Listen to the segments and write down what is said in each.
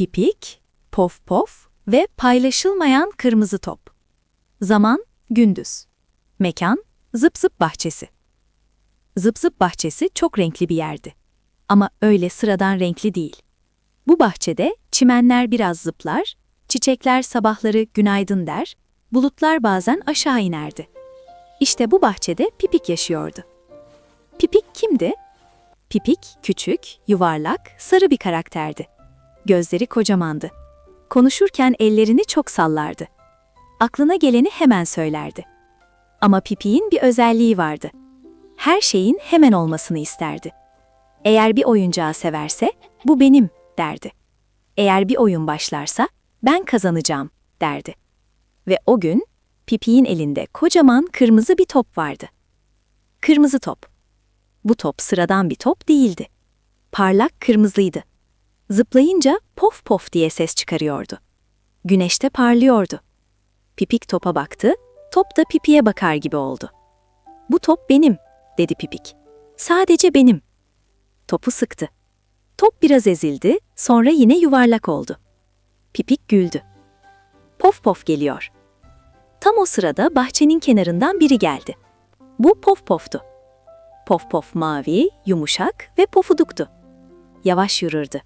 Pipik, Pof Pof ve paylaşılmayan kırmızı top. Zaman gündüz. Mekan Zıp Zıp Bahçesi. Zıp Zıp Bahçesi çok renkli bir yerdi. Ama öyle sıradan renkli değil. Bu bahçede çimenler biraz zıplar, çiçekler sabahları günaydın der, bulutlar bazen aşağı inerdi. İşte bu bahçede Pipik yaşıyordu. Pipik kimdi? Pipik küçük, yuvarlak, sarı bir karakterdi. Gözleri kocamandı. Konuşurken ellerini çok sallardı. Aklına geleni hemen söylerdi. Ama Pipik'in bir özelliği vardı. Her şeyin hemen olmasını isterdi. Eğer bir oyuncağı severse, bu benim derdi. Eğer bir oyun başlarsa, ben kazanacağım derdi. Ve o gün Pipik'in elinde kocaman kırmızı bir top vardı. Kırmızı top. Bu top sıradan bir top değildi. Parlak kırmızıydı. Zıplayınca pof pof diye ses çıkarıyordu. Güneşte parlıyordu. Pipik topa baktı, top da Pipik'e bakar gibi oldu. Bu top benim, dedi Pipik. Sadece benim. Topu sıktı. Top biraz ezildi, sonra yine yuvarlak oldu. Pipik güldü. Pof pof geliyor. Tam o sırada bahçenin kenarından biri geldi. Bu Pof Pof'tu. Pof Pof mavi, yumuşak ve pofuduktu. Yavaş yürürdü.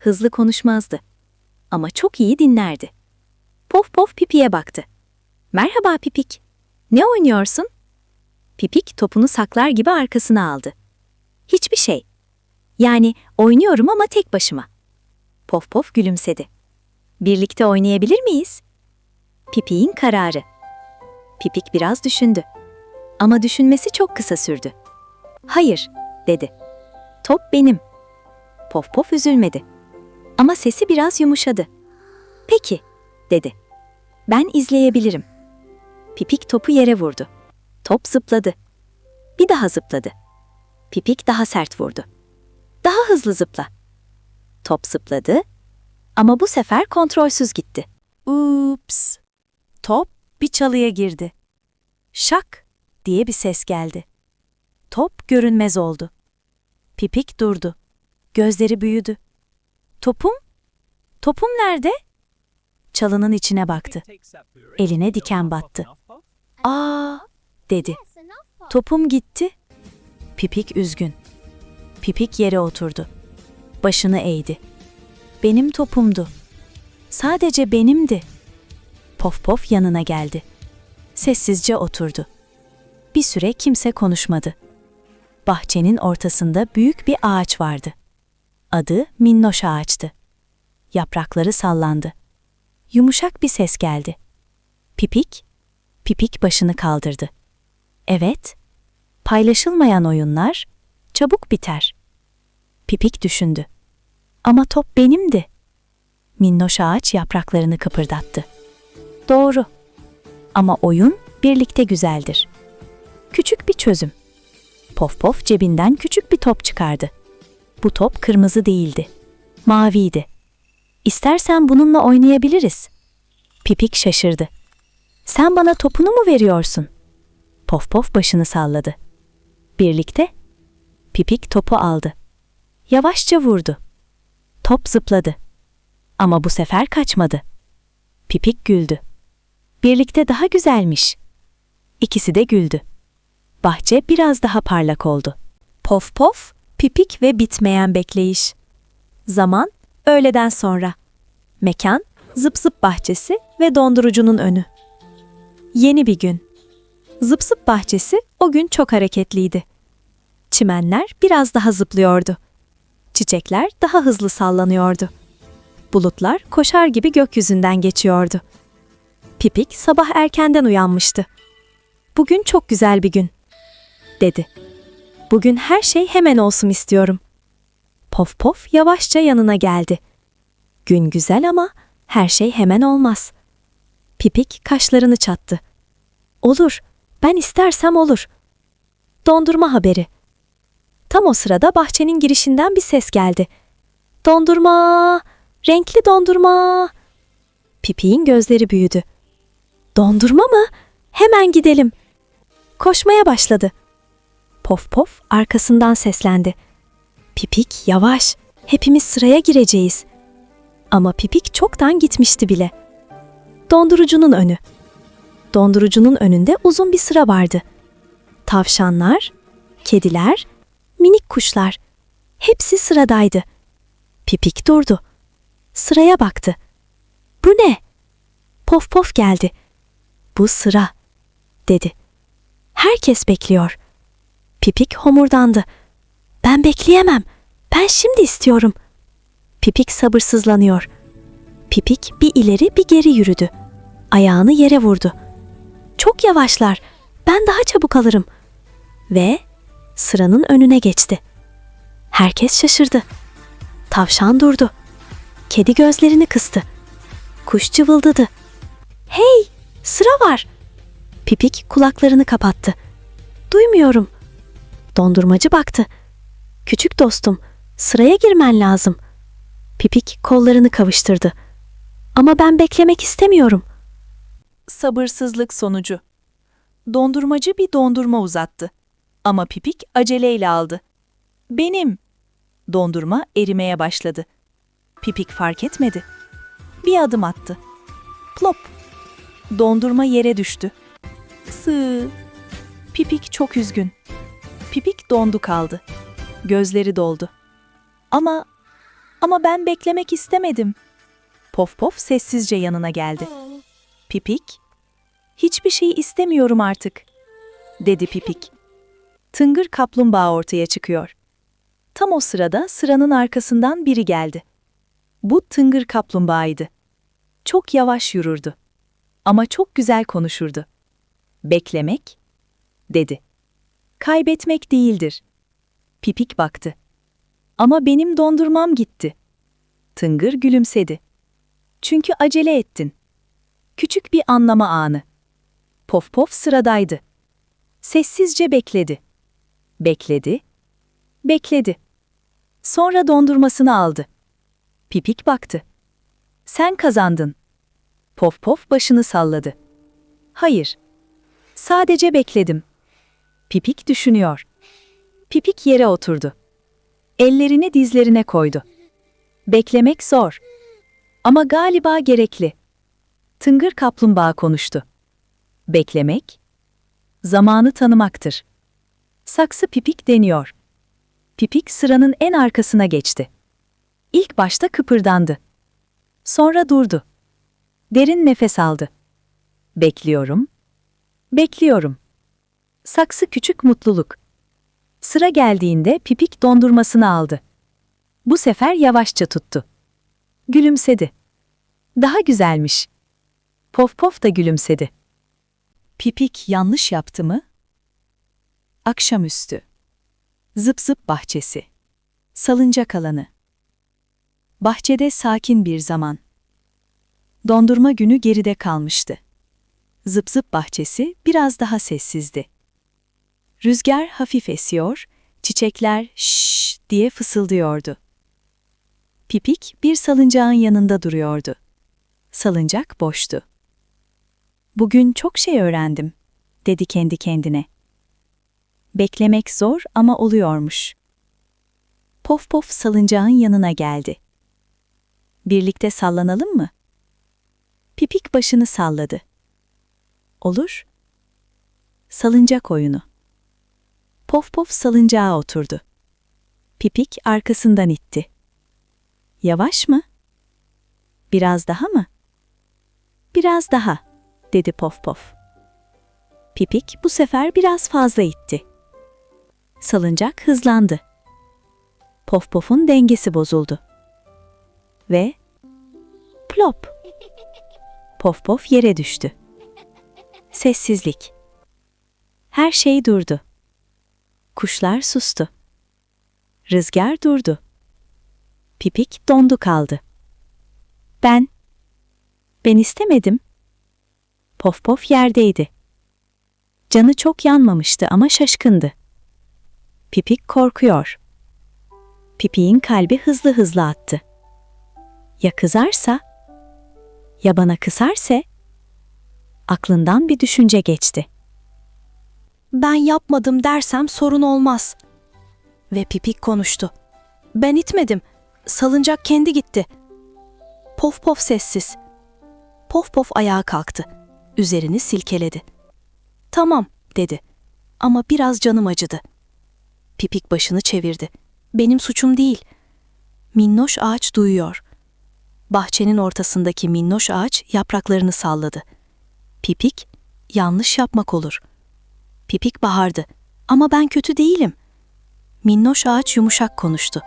Hızlı konuşmazdı. Ama çok iyi dinlerdi. Pof Pof Pipi'ye baktı. Merhaba Pipik. Ne oynuyorsun? Pipik topunu saklar gibi arkasına aldı. Hiçbir şey. Yani oynuyorum ama tek başıma. Pof Pof gülümsedi. Birlikte oynayabilir miyiz? Pipik'in kararı. Pipik biraz düşündü. Ama düşünmesi çok kısa sürdü. Hayır, dedi. Top benim. Pof Pof üzülmedi. Ama sesi biraz yumuşadı. Peki, dedi. Ben izleyebilirim. Pipik topu yere vurdu. Top zıpladı. Bir daha zıpladı. Pipik daha sert vurdu. Daha hızlı zıpla. Top zıpladı ama bu sefer kontrolsüz gitti. Ups. Top bir çalıya girdi. Şak diye bir ses geldi. Top görünmez oldu. Pipik durdu. Gözleri büyüdü. Topum? Topum nerede? Çalının içine baktı. Eline diken battı. Aa, dedi. Topum gitti. Pipik üzgün. Pipik yere oturdu. Başını eğdi. Benim topumdu. Sadece benimdi. Pof pof yanına geldi. Sessizce oturdu. Bir süre kimse konuşmadı. Bahçenin ortasında büyük bir ağaç vardı. Adı Minnoş ağaçtı. Yaprakları sallandı. Yumuşak bir ses geldi. Pipik, Pipik başını kaldırdı. Evet, paylaşılmayan oyunlar çabuk biter. Pipik düşündü. Ama top benimdi. Minnoş ağaç yapraklarını kıpırdattı. Doğru. Ama oyun birlikte güzeldir. Küçük bir çözüm. Pof Pof cebinden küçük bir top çıkardı. Bu top kırmızı değildi. Maviydi. İstersen bununla oynayabiliriz. Pipik şaşırdı. Sen bana topunu mu veriyorsun? Pof Pof başını salladı. Birlikte Pipik topu aldı. Yavaşça vurdu. Top zıpladı. Ama bu sefer kaçmadı. Pipik güldü. Birlikte daha güzelmiş. İkisi de güldü. Bahçe biraz daha parlak oldu. Pof pof, pipik ve bitmeyen bekleyiş. Zaman, öğleden sonra. Mekan, zıp zıp bahçesi ve dondurucunun önü. Yeni bir gün. Zıp zıp bahçesi o gün çok hareketliydi. Çimenler biraz daha zıplıyordu. Çiçekler daha hızlı sallanıyordu. Bulutlar koşar gibi gökyüzünden geçiyordu. Pipik sabah erkenden uyanmıştı. Bugün çok güzel bir gün, dedi. Bugün her şey hemen olsun istiyorum. Pof pof yavaşça yanına geldi. Gün güzel ama her şey hemen olmaz. Pipik kaşlarını çattı. Olur, ben istersem olur. Dondurma haberi. Tam o sırada bahçenin girişinden bir ses geldi. Dondurma! Renkli dondurma! Pipik'in gözleri büyüdü. Dondurma mı? Hemen gidelim. Koşmaya başladı. Pof pof arkasından seslendi. Pipik yavaş, hepimiz sıraya gireceğiz. Ama Pipik çoktan gitmişti bile. Dondurucunun önü. Dondurucunun önünde uzun bir sıra vardı. Tavşanlar, kediler, minik kuşlar. Hepsi sıradaydı. Pipik durdu. Sıraya baktı. Bu ne? Pof pof geldi. Bu sıra, dedi. Herkes bekliyor. Pipik homurdandı. Ben bekleyemem. Ben şimdi istiyorum. Pipik sabırsızlanıyor. Pipik bir ileri bir geri yürüdü. Ayağını yere vurdu. Çok yavaşlar. Ben daha çabuk alırım. Ve sıranın önüne geçti. Herkes şaşırdı. Tavşan durdu. Kedi gözlerini kıstı. Kuş cıvıldadı. Hey, sıra var. Pipik kulaklarını kapattı. Duymuyorum. Dondurmacı baktı. Küçük dostum, sıraya girmen lazım. Pipik kollarını kavuşturdu. Ama ben beklemek istemiyorum. Sabırsızlık sonucu. Dondurmacı bir dondurma uzattı. Ama Pipik aceleyle aldı. Benim. Dondurma erimeye başladı. Pipik fark etmedi. Bir adım attı. Plop. Dondurma yere düştü. Sığ. Pipik çok üzgün. Pipik dondu kaldı. Gözleri doldu. Ama ama ben beklemek istemedim. Pof Pof sessizce yanına geldi. Pipik, hiçbir şey istemiyorum artık, dedi Pipik. Tıngır kaplumbağa ortaya çıkıyor. Tam o sırada sıranın arkasından biri geldi. Bu tıngır kaplumbağaydı. Çok yavaş yürürdü. Ama çok güzel konuşurdu. Beklemek, dedi. Kaybetmek değildir. Pipik baktı. Ama benim dondurmam gitti. Tıngır gülümsedi. Çünkü acele ettin. Küçük bir anlama anı. Pof pof sıradaydı. Sessizce bekledi. Bekledi. Bekledi. Sonra dondurmasını aldı. Pipik baktı. Sen kazandın. Pof pof başını salladı. Hayır. Sadece bekledim. Pipik düşünüyor. Pipik yere oturdu. Ellerini dizlerine koydu. Beklemek zor. Ama galiba gerekli. Tıngır kaplumbağa konuştu. Beklemek, zamanı tanımaktır. Saksı pipik deniyor. Pipik sıranın en arkasına geçti. İlk başta kıpırdandı. Sonra durdu. Derin nefes aldı. Bekliyorum. Bekliyorum. Saksı küçük mutluluk. Sıra geldiğinde pipik dondurmasını aldı. Bu sefer yavaşça tuttu. Gülümsedi. Daha güzelmiş. Pof Pof da gülümsedi. Pipik yanlış yaptı mı? Akşamüstü. Zıp zıp bahçesi. Salıncak alanı. Bahçede sakin bir zaman. Dondurma günü geride kalmıştı. Zıp zıp bahçesi biraz daha sessizdi. Rüzgar hafif esiyor, çiçekler şşş diye fısıldıyordu. Pipik bir salıncağın yanında duruyordu. Salıncak boştu. Bugün çok şey öğrendim, dedi kendi kendine. Beklemek zor ama oluyormuş. Pof pof salıncağın yanına geldi. Birlikte sallanalım mı? Pipik başını salladı. Olur. Salıncak oyunu. Pof pof salıncağa oturdu. Pipik arkasından itti. Yavaş mı? Biraz daha mı? Biraz daha, dedi Pof Pof. Pipik bu sefer biraz fazla itti. Salıncak hızlandı. Pof Pof'un dengesi bozuldu. Ve plop. Pof Pof yere düştü. Sessizlik. Her şey durdu. Kuşlar sustu. Rüzgar durdu. Pipik dondu kaldı. Ben. Ben istemedim. Pof pof yerdeydi. Canı çok yanmamıştı ama şaşkındı. Pipik korkuyor. Pipik'in kalbi hızlı hızlı attı. Ya kızarsa? Ya bana kısarse? Aklından bir düşünce geçti. Ben yapmadım dersem sorun olmaz. Ve Pipik konuştu. Ben itmedim. Salıncak kendi gitti. Pof pof sessiz. Pof pof ayağa kalktı. Üzerini silkeledi. Tamam dedi. Ama biraz canım acıdı. Pipik başını çevirdi. Benim suçum değil. Minnoş ağaç duyuyor. Bahçenin ortasındaki minnoş ağaç yapraklarını salladı. Pipik, yanlış yapmak olur. Pipik bağırdı. Ama ben kötü değilim. Minnoş ağaç yumuşak konuştu.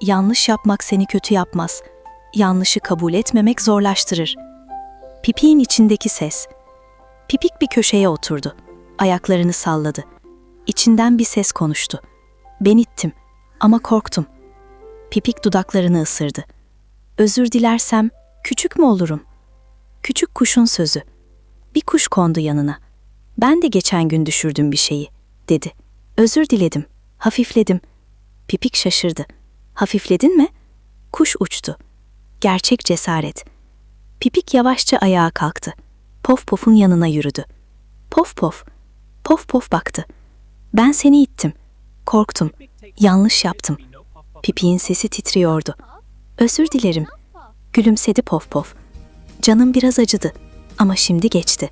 Yanlış yapmak seni kötü yapmaz. Yanlışı kabul etmemek zorlaştırır. Pipik'in içindeki ses. Pipik bir köşeye oturdu. Ayaklarını salladı. İçinden bir ses konuştu. Ben ittim ama korktum. Pipik dudaklarını ısırdı. Özür dilersem küçük mü olurum? Küçük kuşun sözü. Bir kuş kondu yanına. Ben de geçen gün düşürdüm bir şeyi, dedi. Özür diledim, hafifledim. Pipik şaşırdı. Hafifledin mi? Kuş uçtu. Gerçek cesaret. Pipik yavaşça ayağa kalktı. Pof Pof'un yanına yürüdü. Pof Pof, Pof Pof baktı. Ben seni ittim. Korktum. Yanlış yaptım. Pipik'in sesi titriyordu. Özür dilerim. Gülümsedi Pof Pof. Canım biraz acıdı ama şimdi geçti.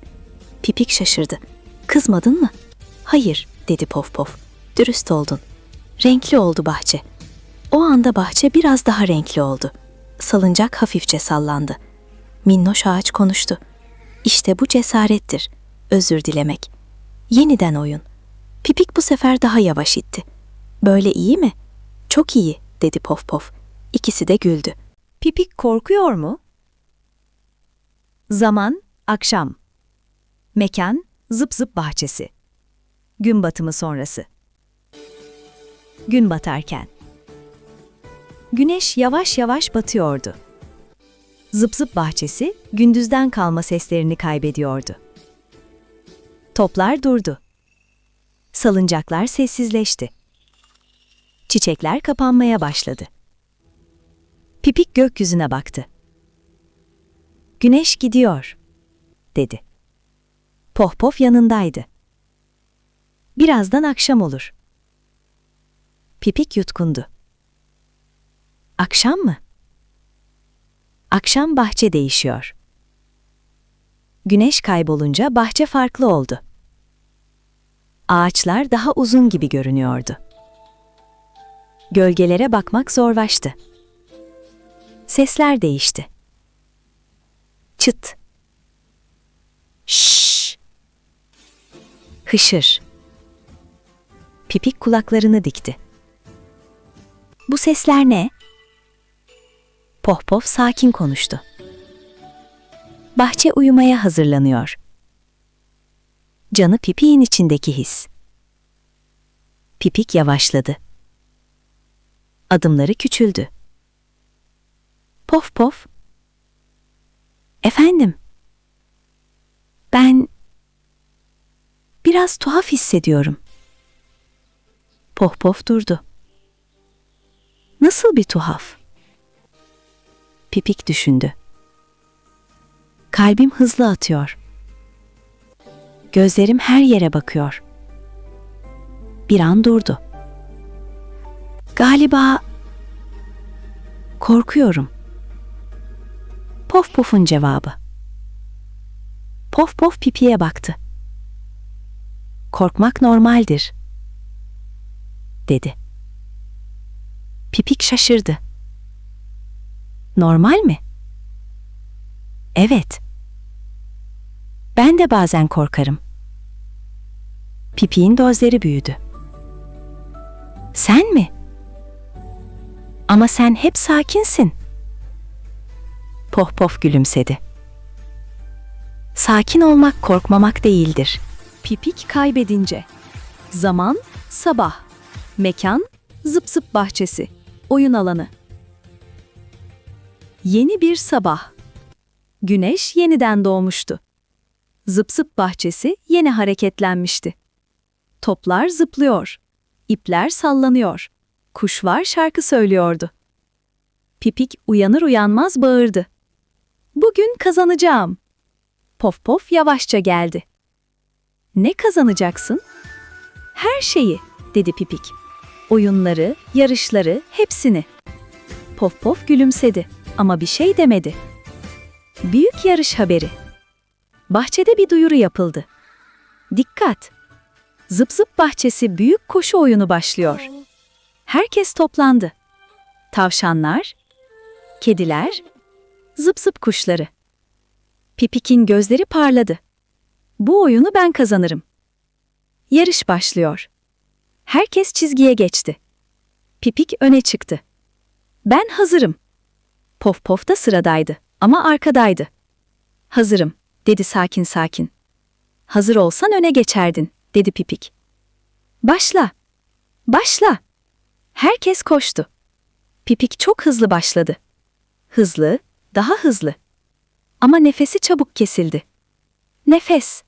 Pipik şaşırdı. Kızmadın mı? Hayır, dedi Pof Pof. Dürüst oldun. Renkli oldu bahçe. O anda bahçe biraz daha renkli oldu. Salıncak hafifçe sallandı. Minnoş ağaç konuştu. İşte bu cesarettir. Özür dilemek. Yeniden oyun. Pipik bu sefer daha yavaş itti. Böyle iyi mi? Çok iyi, dedi Pof Pof. İkisi de güldü. Pipik korkuyor mu? Zaman, akşam. Mekan, zıp zıp bahçesi. Gün batımı sonrası. Gün batarken. Güneş yavaş yavaş batıyordu. Zıp zıp bahçesi gündüzden kalma seslerini kaybediyordu. Toplar durdu. Salıncaklar sessizleşti. Çiçekler kapanmaya başladı. Pipik gökyüzüne baktı. Güneş gidiyor, dedi. Pohpof yanındaydı. Birazdan akşam olur. Pipik yutkundu. Akşam mı? Akşam bahçe değişiyor. Güneş kaybolunca bahçe farklı oldu. Ağaçlar daha uzun gibi görünüyordu. Gölgelere bakmak zorlaştı. Sesler değişti. Çıt. Hışır. Pipik kulaklarını dikti. Bu sesler ne? Pohpof sakin konuştu. Bahçe uyumaya hazırlanıyor. Canı Pipik'in içindeki his. Pipik yavaşladı. Adımları küçüldü. Pof pof. Efendim. Ben biraz tuhaf hissediyorum. Pof pof durdu. Nasıl bir tuhaf? Pipik düşündü. Kalbim hızlı atıyor. Gözlerim her yere bakıyor. Bir an durdu. Galiba korkuyorum. Pof Pof'un cevabı. Pof Pof Pipi'ye baktı. Korkmak normaldir, dedi. Pipik şaşırdı. Normal mi? Evet. Ben de bazen korkarım. Pipik'in gözleri büyüdü. Sen mi? Ama sen hep sakinsin. Pof pof gülümsedi. Sakin olmak korkmamak değildir. Pipik kaybedince. Zaman sabah. Mekan zıp zıp bahçesi. Oyun alanı. Yeni bir sabah. Güneş yeniden doğmuştu. Zıp zıp bahçesi yine hareketlenmişti. Toplar zıplıyor. ipler sallanıyor. Kuşlar şarkı söylüyordu. Pipik uyanır uyanmaz bağırdı. Bugün kazanacağım. Pof pof yavaşça geldi. Ne kazanacaksın? Her şeyi, dedi Pipik. Oyunları, yarışları, hepsini. Pof pof gülümsedi ama bir şey demedi. Büyük yarış haberi. Bahçede bir duyuru yapıldı. Dikkat! Zıp zıp bahçesi büyük koşu oyunu başlıyor. Herkes toplandı. Tavşanlar, kediler, zıp zıp kuşları. Pipik'in gözleri parladı. Bu oyunu ben kazanırım. Yarış başlıyor. Herkes çizgiye geçti. Pipik öne çıktı. Ben hazırım. Pof Pof da sıradaydı ama arkadaydı. Hazırım, dedi sakin sakin. Hazır olsan öne geçerdin, dedi Pipik. Başla, başla. Herkes koştu. Pipik çok hızlı başladı. Hızlı, daha hızlı. Ama nefesi çabuk kesildi. Nefes,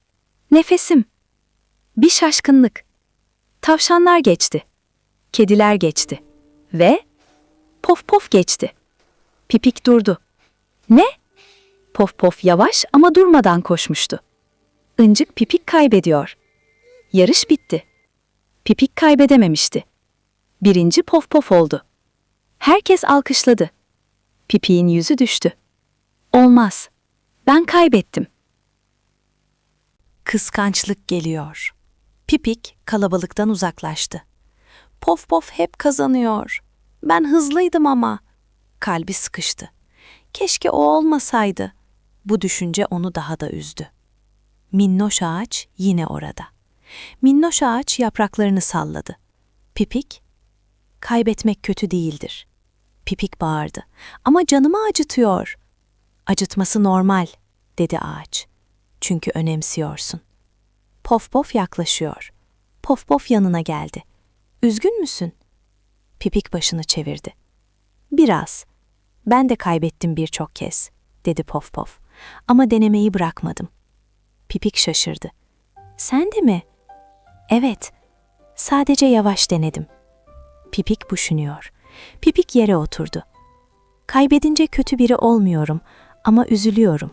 nefesim. Bir şaşkınlık. Tavşanlar geçti. Kediler geçti. Ve Pof Pof geçti. Pipik durdu. Ne? Pof Pof yavaş ama durmadan koşmuştu. Incik Pipik kaybediyor. Yarış bitti. Pipik kaybedememişti. Birinci Pof Pof oldu. Herkes alkışladı. Pipik'in yüzü düştü. Olmaz. Ben kaybettim. Kıskançlık geliyor. Pipik kalabalıktan uzaklaştı. Pof pof hep kazanıyor. Ben hızlıydım ama. Kalbi sıkıştı. Keşke o olmasaydı. Bu düşünce onu daha da üzdü. Minnoş ağaç yine orada. Minnoş ağaç yapraklarını salladı. Pipik, kaybetmek kötü değildir. Pipik bağırdı. Ama canımı acıtıyor. Acıtması normal, dedi ağaç. Çünkü önemsiyorsun. Pof pof yaklaşıyor. Pof pof yanına geldi. Üzgün müsün? Pipik başını çevirdi. Biraz. Ben de kaybettim birçok kez, dedi Pof Pof. Ama denemeyi bırakmadım. Pipik şaşırdı. Sen de mi? Evet. Sadece yavaş denedim. Pipik düşünüyor. Pipik yere oturdu. Kaybedince kötü biri olmuyorum ama üzülüyorum.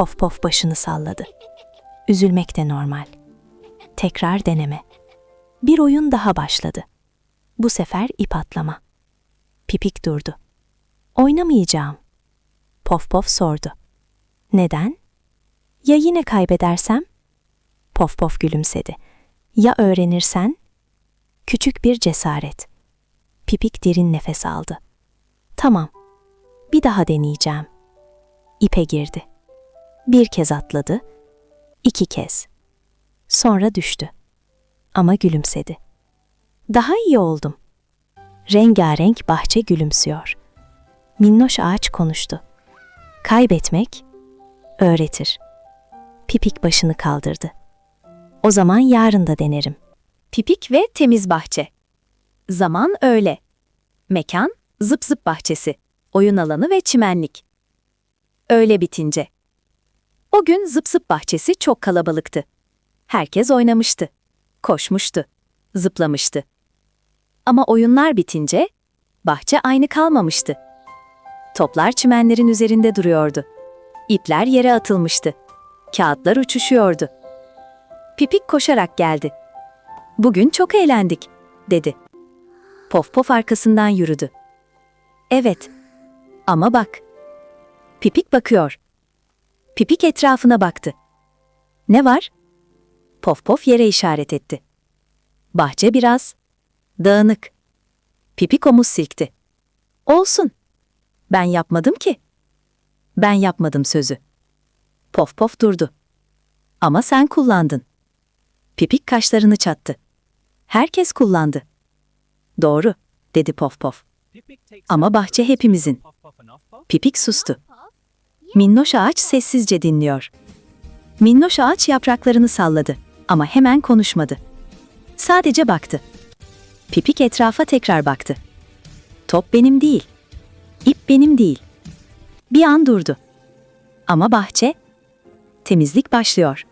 Pof Pof başını salladı. Üzülmek de normal. Tekrar deneme. Bir oyun daha başladı. Bu sefer ip atlama. Pipik durdu. Oynamayacağım. Pof Pof sordu. Neden? Ya yine kaybedersem? Pof Pof gülümsedi. Ya öğrenirsen? Küçük bir cesaret. Pipik derin nefes aldı. Tamam. Bir daha deneyeceğim. İpe girdi. Bir kez atladı. iki kez. Sonra düştü. Ama gülümsedi. Daha iyi oldum. Rengarenk bahçe gülümsüyor. Minnoş ağaç konuştu. Kaybetmek öğretir. Pipik başını kaldırdı. O zaman yarın da denerim. Pipik ve temiz bahçe. Zaman öyle. Mekan, zıp zıp bahçesi. Oyun alanı ve çimenlik. Öyle bitince. O gün zıp zıp bahçesi çok kalabalıktı. Herkes oynamıştı. Koşmuştu. Zıplamıştı. Ama oyunlar bitince bahçe aynı kalmamıştı. Toplar çimenlerin üzerinde duruyordu. İpler yere atılmıştı. Kağıtlar uçuşuyordu. Pipik koşarak geldi. Bugün çok eğlendik, dedi. Pof pof arkasından yürüdü. Evet. Ama bak. Pipik bakıyor. Pipik etrafına baktı. Ne var? Pof pof yere işaret etti. Bahçe biraz dağınık. Pipik omuz silkti. Olsun. Ben yapmadım ki. Ben yapmadım sözü. Pof pof durdu. Ama sen kullandın. Pipik kaşlarını çattı. Herkes kullandı. Doğru, dedi Pof Pof. Ama bahçe hepimizin. Pipik sustu. Minnoş ağaç sessizce dinliyor. Minnoş ağaç yapraklarını salladı ama hemen konuşmadı. Sadece baktı. Pipik etrafa tekrar baktı. Top benim değil. İp benim değil. Bir an durdu. Ama bahçe temizlik başlıyor.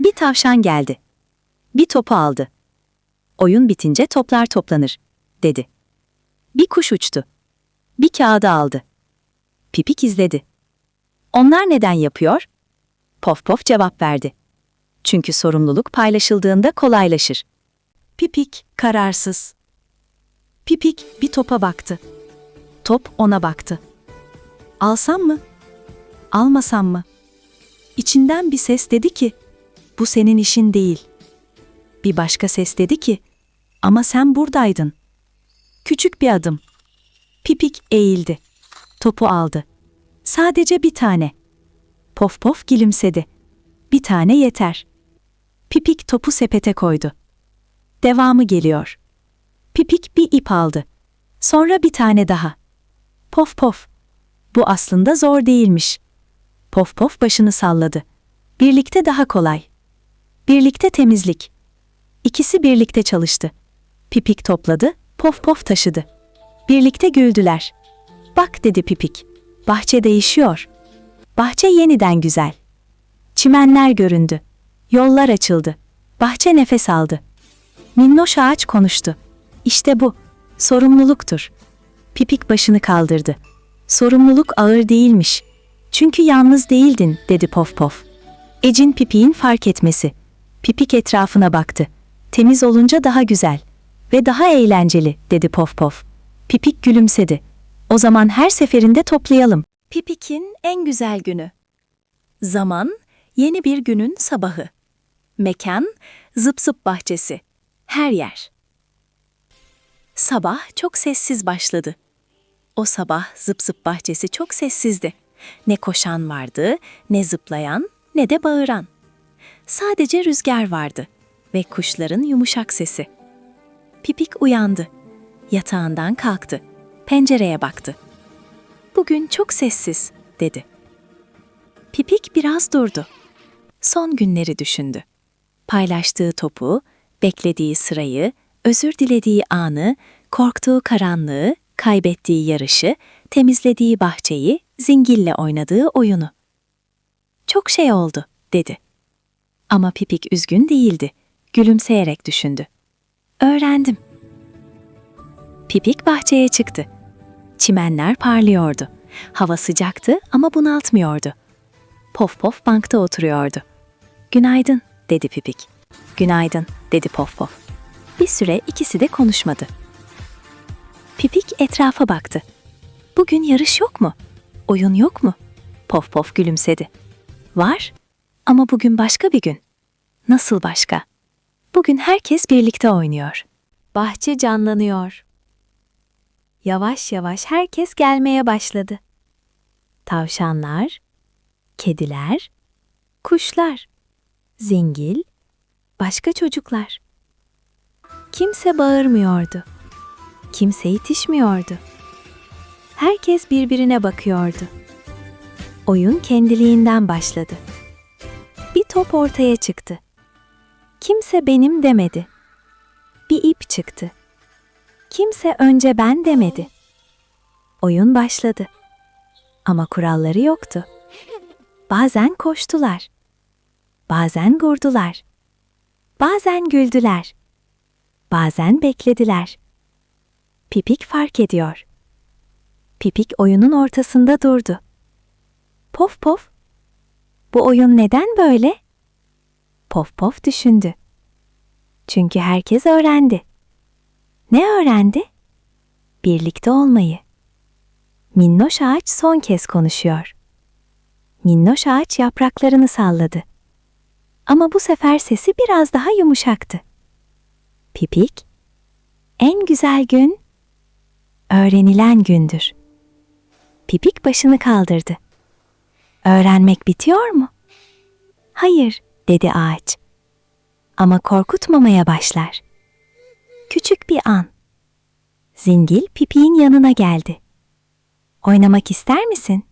Bir tavşan geldi. Bir topu aldı. Oyun bitince toplar toplanır, dedi. Bir kuş uçtu. Bir kağıdı aldı. Pipik izledi. Onlar neden yapıyor? Pof pof cevap verdi. Çünkü sorumluluk paylaşıldığında kolaylaşır. Pipik kararsız. Pipik bir topa baktı. Top ona baktı. Alsam mı? almasam mı? İçinden bir ses dedi ki, bu senin işin değil. Bir başka ses dedi ki, ama sen buradaydın. Küçük bir adım. Pipik eğildi. Topu aldı. Sadece bir tane. Pof pof gülümsedi. Bir tane yeter. Pipik topu sepete koydu. Devamı geliyor. Pipik bir ip aldı. Sonra bir tane daha. Pof pof. Bu aslında zor değilmiş. Pof pof başını salladı. Birlikte daha kolay. Birlikte temizlik. İkisi birlikte çalıştı. Pipik topladı, pof pof taşıdı. Birlikte güldüler. Bak dedi Pipik. Bahçe değişiyor. Bahçe yeniden güzel. Çimenler göründü. Yollar açıldı. Bahçe nefes aldı. Minnoş ağaç konuştu. İşte bu. Sorumluluktur. Pipik başını kaldırdı. Sorumluluk ağır değilmiş. Çünkü yalnız değildin, dedi Pof Pof. Ecin Pipik'in fark etmesi. Pipik etrafına baktı. Temiz olunca daha güzel ve daha eğlenceli, dedi Pof Pof. Pipik gülümsedi. O zaman her seferinde toplayalım. Pipik'in en güzel günü. Zaman, yeni bir günün sabahı. Mekan, zıp zıp bahçesi. Her yer. Sabah çok sessiz başladı. O sabah zıp zıp bahçesi çok sessizdi. Ne koşan vardı, ne zıplayan, ne de bağıran. Sadece rüzgar vardı ve kuşların yumuşak sesi. Pipik uyandı. Yatağından kalktı. Pencereye baktı. Bugün çok sessiz, dedi. Pipik biraz durdu. Son günleri düşündü. Paylaştığı topu, beklediği sırayı, özür dilediği anı, korktuğu karanlığı, kaybettiği yarışı, temizlediği bahçeyi, zingille oynadığı oyunu. Çok şey oldu, dedi. Ama Pipik üzgün değildi. Gülümseyerek düşündü. Öğrendim. Pipik bahçeye çıktı. Çimenler parlıyordu. Hava sıcaktı ama bunaltmıyordu. Pof Pof bankta oturuyordu. Günaydın, dedi Pipik. Günaydın, dedi Pof Pof. Bir süre ikisi de konuşmadı. Pipik etrafa baktı. Bugün yarış yok mu? Oyun yok mu? Pof Pof gülümsedi. Var ama bugün başka bir gün. Nasıl başka? Bugün herkes birlikte oynuyor. Bahçe canlanıyor. Yavaş yavaş herkes gelmeye başladı. Tavşanlar, kediler, kuşlar, zingil, başka çocuklar. Kimse bağırmıyordu. Kimse itişmiyordu. Herkes birbirine bakıyordu. Oyun kendiliğinden başladı. Bir top ortaya çıktı. Kimse benim demedi. Bir ip çıktı. Kimse önce ben demedi. Oyun başladı. Ama kuralları yoktu. Bazen koştular. Bazen gurdular. Bazen güldüler. Bazen beklediler. Pipik fark ediyor. Pipik oyunun ortasında durdu. Pof pof. Bu oyun neden böyle? Pof pof düşündü. Çünkü herkes öğrendi. Ne öğrendi? Birlikte olmayı. Minnoş ağaç son kez konuşuyor. Minnoş ağaç yapraklarını salladı. Ama bu sefer sesi biraz daha yumuşaktı. Pipik, en güzel gün öğrenilen gündür. Pipik başını kaldırdı. Öğrenmek bitiyor mu? Hayır, dedi ağaç. Ama korkutmamaya başlar. Bir an. Zingil Pipik'in yanına geldi. Oynamak ister misin?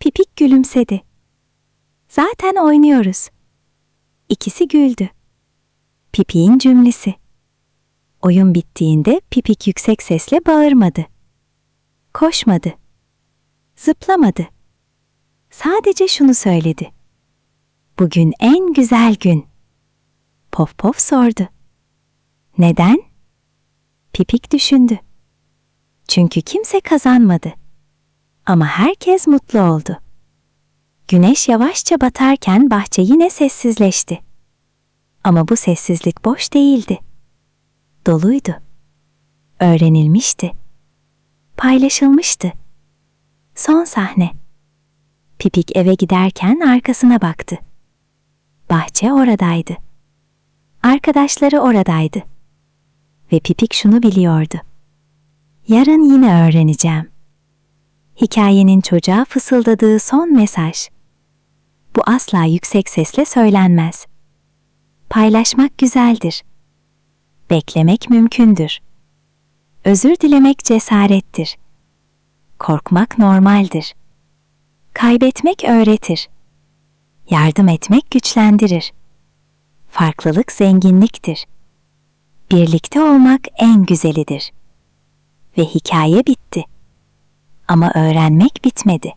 Pipik gülümsedi. Zaten oynuyoruz. İkisi güldü. Pipik'in cümlesi. Oyun bittiğinde Pipik yüksek sesle bağırmadı. Koşmadı. Zıplamadı. Sadece şunu söyledi. Bugün en güzel gün. Pof Pof sordu. Neden? Pipik düşündü. Çünkü kimse kazanmadı. Ama herkes mutlu oldu. Güneş yavaşça batarken bahçe yine sessizleşti. Ama bu sessizlik boş değildi. Doluydu. Öğrenilmişti. Paylaşılmıştı. Son sahne. Pipik eve giderken arkasına baktı. Bahçe oradaydı. Arkadaşları oradaydı. Ve Pipik şunu biliyordu. Yarın yine öğreneceğim. Hikayenin çocuğa fısıldadığı son mesaj. Bu asla yüksek sesle söylenmez. Paylaşmak güzeldir. Beklemek mümkündür. Özür dilemek cesarettir. Korkmak normaldir. Kaybetmek öğretir. Yardım etmek güçlendirir. Farklılık zenginliktir. Birlikte olmak en güzelidir. Ve hikaye bitti. Ama öğrenmek bitmedi.